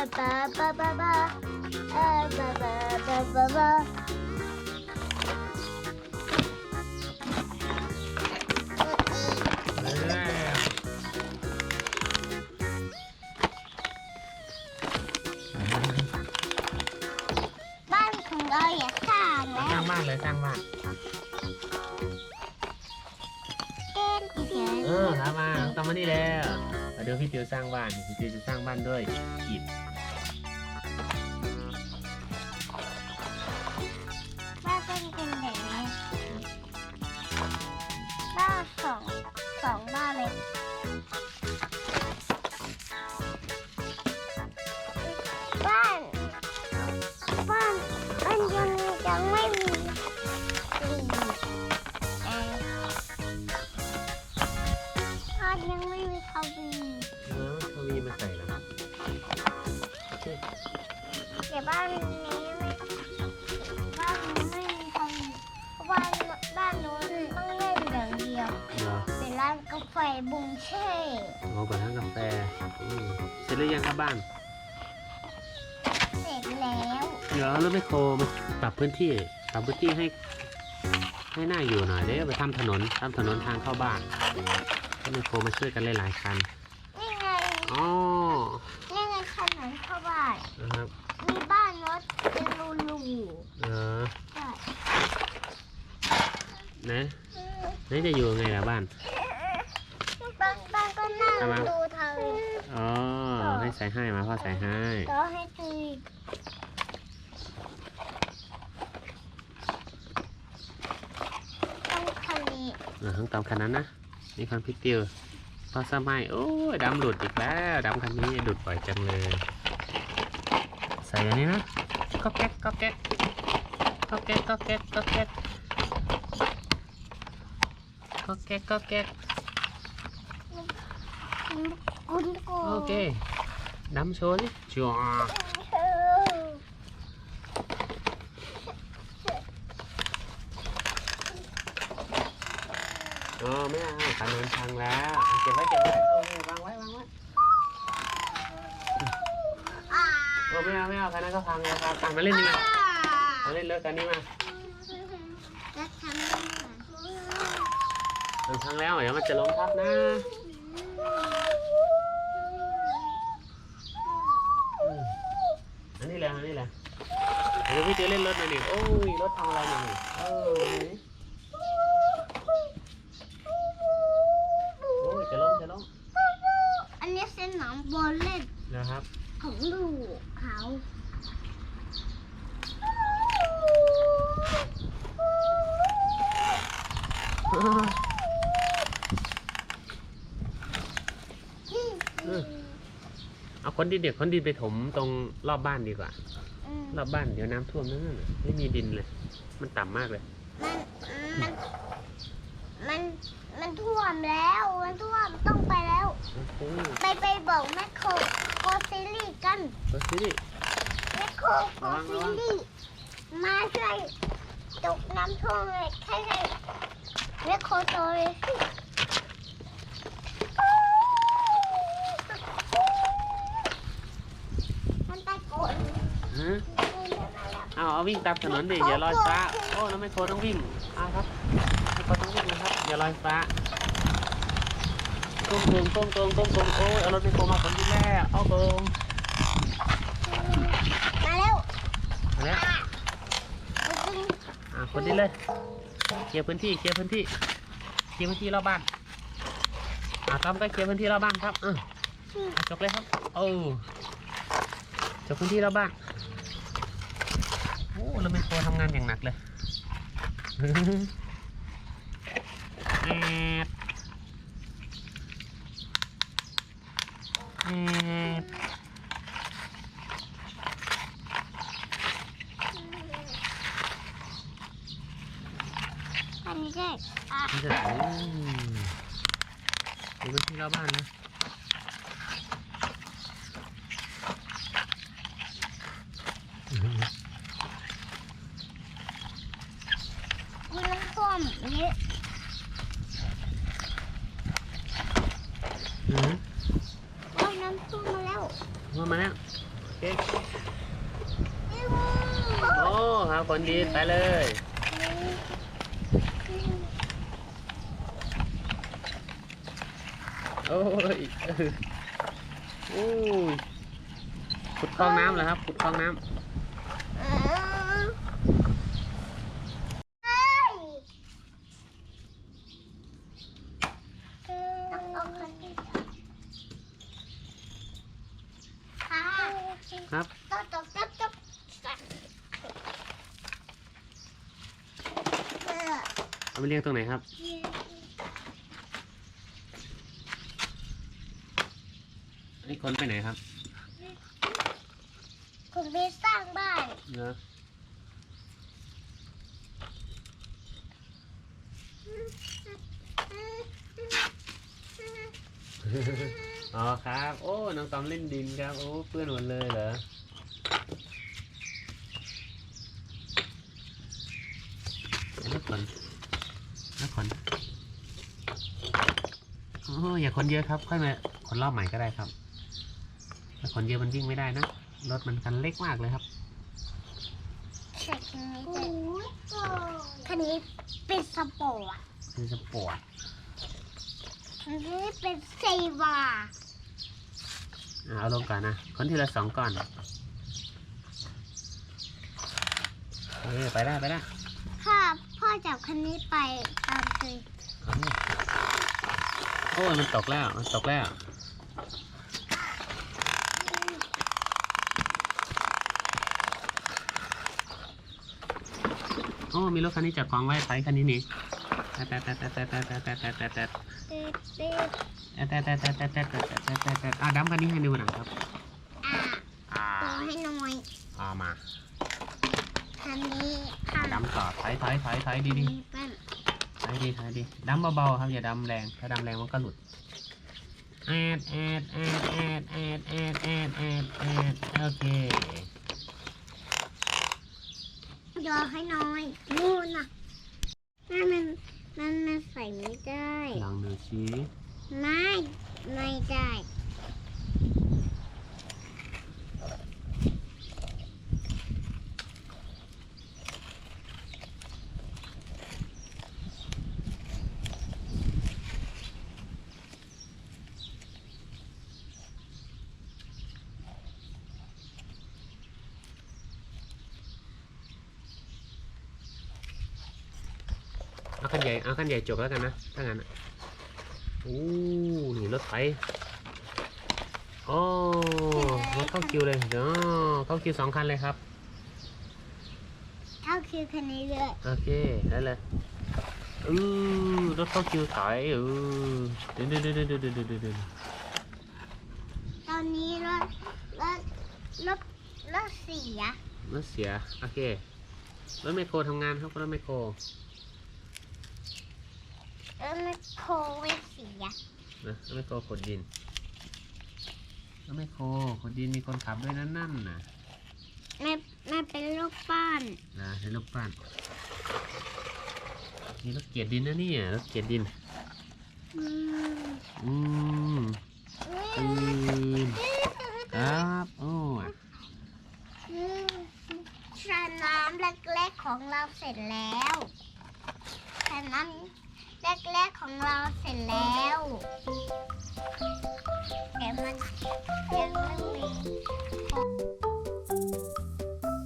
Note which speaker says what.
Speaker 1: ba ba ba ba ba บ้านของเราอย่สร้างแล้
Speaker 2: สร้าบ้านเลยสร้างบ้าน
Speaker 1: เต้นเสียง
Speaker 2: เออสร้างบ้านต้องมานี่แล้วมาดูพี่เตียวสร้างบ้านพี่เตียวจะสร้างบ้านด้วยอิฐ
Speaker 1: สองบ้านเลยบ้านบ้านมันยังยังไม่มีสีแอร์บ้านยังไม่มีทวี
Speaker 2: เออทวีมาใส่แล้ว
Speaker 1: แต่บ้านนี้ บุงเช่
Speaker 2: เอาก่อนทั้งกาแฟอืมเสร็จหรือยังครับบ้าน
Speaker 1: เสร็จแล้ว
Speaker 2: เดี๋ยวรถไมคโครมาปรับพื้นที่ปรับพื้นที่ให้ ให้น่าอยู่หน่อยเดี๋ยวไปทำถนนทำถนนทางเข้าบ้านรถไมคโครมาช่วยกันหลายๆคัน
Speaker 1: นี่ไง
Speaker 2: อ๋อ
Speaker 1: นี่ไงขนมเข้าบ้าน
Speaker 2: นะครับ
Speaker 1: มีบ้านรถเป็นรูรู
Speaker 2: เออ
Speaker 1: ใช่
Speaker 2: นะไหนจะอยู่ไงล่ะบ้าน
Speaker 1: บ้านบ้านก็นั่ง
Speaker 2: เอามา
Speaker 1: ดูทาง
Speaker 2: อ๋อ ให้ใส่ให้มาพ่อใส่ให้
Speaker 1: แล้วให้ตีต้องคันนี้
Speaker 2: เออทั้งตามคันนั้นนะ นี่คันพี่ติวพอสมัยโอ้ยดำหลุดอีกแล้วดำคันนี้หลุดบ่อยจังเลย ใส่อันนี้นะก็แก๊กก็แก๊กก็แก๊กก็แก๊กก็แก๊กก็แก๊กก็แก๊ก
Speaker 1: คุณกู
Speaker 2: โอเคดำโชว์ดิจ้วงอ๋อไม่เอาคันนั้นพังแล้วเอาเก็บไว้เก็บไว้โอเควางไว้วางไว้
Speaker 1: อ่า
Speaker 2: โอ้ไม่เอาไม่เอาคันนั้นก็พังแล้วครับอะมาเล่นนี่มามาเล่นเลิกกันนี่มา
Speaker 1: จะทำยังไง
Speaker 2: มันพังแล้วเดี๋ยวมันจะล้มทับนะอืมอันนี้แหละอันนี้แหละเดี๋ยวพี่เจเล่ นรถหน่อยนี่โอ้ยรถทำอะไรเนี่ยนี่เออโอ้ยจะล้มจะล้ม
Speaker 1: อันนี้สนามบอลเล่น
Speaker 2: นะครับ
Speaker 1: ของลูกเขา
Speaker 2: เออเอาคนดินเด็กคนดินไปถมตรงรอบบ้านดีกว่า
Speaker 1: อืม
Speaker 2: รอบบ้านเดี๋ยวน้ำท่วมนั่นน่ะไม่มีดินเลย มันต่ำมากเลย
Speaker 1: มัน มัน มันท่วมแล้ว มันท่วมต้องไปแล้ว
Speaker 2: โอ้โห
Speaker 1: ไปไปบอกแม่โคโกซิลี่กัน
Speaker 2: ดูสิ
Speaker 1: แม่โคโกซิลี่มาช่วยตกน้ำท่วมเลยใช่ไหมแม่โคโตเลยสิมันตะโกน
Speaker 2: ฮะ เอาเอาวิ่งตามถนนดิอย่าลอยฟ้า โอ้แล้วไม่โคต้องวิ่งเอาครับไม่โคต้องวิ่งนะครับอย่าลอยฟ้าตรงตรงตรงตรงตรงตรงโอ้ยเอารถไม่โคมาคนที่แม่เอาตรง
Speaker 1: มาแล้ว
Speaker 2: มาแล้ว
Speaker 1: อะมันจึง
Speaker 2: อะคนที่เลยเคลียร์พื้นที่เคลียร์พื้นที่เคลียร์พื้นที่รอบบ้านอะทำก็เคลียร์พื้นที่รอบบ้านครับอออะจบเลยครับโอ้จบพื้นที่รอบบ้าน ทำงานอย่างหนักเลยแอดแอด
Speaker 1: อันนี้ได้อะ
Speaker 2: นี่จะโอ้ดูพื้นที่รอบบ้านนะ
Speaker 1: มีน้ำท่วมเยอะ
Speaker 2: อืม
Speaker 1: โอ้ยน้ำท่วมมาแล้ว
Speaker 2: มามาแล้วโอเคโอ้ครับคนดีไปเลยโอ้ยเออโอ้ยขุดคลองน้ำเหรอครับขุดคลองน้ำ
Speaker 1: เออ
Speaker 2: เอาไปเลี้ยงตรงไหนครับนี่คนไปไหนครับ
Speaker 1: คุณไปสร้างบ้าน
Speaker 2: เนอะอ๋อครับ โอ้ น้องตอมเล่นดินครับ โอ้เปื้อนหมดเลยเหรอนักขนนักขนโอ้อย่าคนเยอะครับ ค่อยมาคนรอบใหม่ก็ได้ครับถ้าคนเยอะมันวิ่งไม่ได้นะ รถมันคันเล็กมากเลยครับ
Speaker 1: ใช่คันนี้จะคันนี้เป็นสปอร์ต
Speaker 2: คือสปอร์ต
Speaker 1: คันนี้เป็นเซวา
Speaker 2: อะเอาลงก่อนนะ คนทีละสองก่อนเออไปได้ไปได้
Speaker 1: พ่อพ่อจับคันนี้ไปตามเคย
Speaker 2: เอาดิ โอ้ยมันตกแล้ว มันตกแล้วโอ้มีรถคันนี้จอดขวางไว้ไปคันนี้นี่แต่แต่แต่แต่แต่แต่แต่แต่แต่แต่
Speaker 1: เต๊ะเต๊ะ
Speaker 2: แต่แต่แต่แต่แต่แต่แต่แต่แต่แต่อะดัมคันนี้ให้ดูหน่อยครับ
Speaker 1: อะ
Speaker 2: อ่า
Speaker 1: ต่อให้หน่อย
Speaker 2: เอามา
Speaker 1: คันนี้ค่ะ
Speaker 2: ดัมต่อถอยถอยถอยถอยดีดี
Speaker 1: นี่ปั้น
Speaker 2: ถ อยดีถอยดีดัมเบาๆครับอย่าดัมแรงถ้าดัมแรงมันก็หลุดแอดแอดแอดแอดแอดแอดแอดแอดแอดโอเค
Speaker 1: รอให้หน่อยนู่นน่ะนั่นมันมันมันใส่ไม่ได้
Speaker 2: ลองดูชี้
Speaker 1: ไม่ไม่ได้
Speaker 2: เอาคันใหญ่เอาคันใหญ่จบแล้วกันนะถ้างั้นอะโอ้นี่รถไถโอ้รถเข้าคิวเลยเดี๋ยวเข้าคิวสองคันเลยครับ
Speaker 1: เท่าคือคันนี้เลย
Speaker 2: โอเคได้เลยอือรถเข้าคิวถอยอือเดี๋ยวเดี๋ยวเดี๋ยวเดี๋ยวเดี๋ยวเดี๋ยวเดี๋ยว
Speaker 1: ตอนนี้รถรถรถรถเสีย
Speaker 2: รถเสียโอเครถไมคโครทำงานครับรถไมคโคร
Speaker 1: รถแมคโครไม่เสีย
Speaker 2: นะรถไมคโครขนดินรถไมคโครขนดินมีคนขับด้วยนั่นนั่นน่ะ
Speaker 1: ไม่ไม่เป็นลูกป้าน
Speaker 2: นะให้รถปั้นนี่รถเกียรดินนะเนี่ยรถเกียรดิน
Speaker 1: อืม
Speaker 2: อืมอืมครับโอ้ย
Speaker 1: อืมสระน้ำเล็กๆของเราเสร็จแล้วสระน้ แรก ๆ ของเราเสร็จแล้ว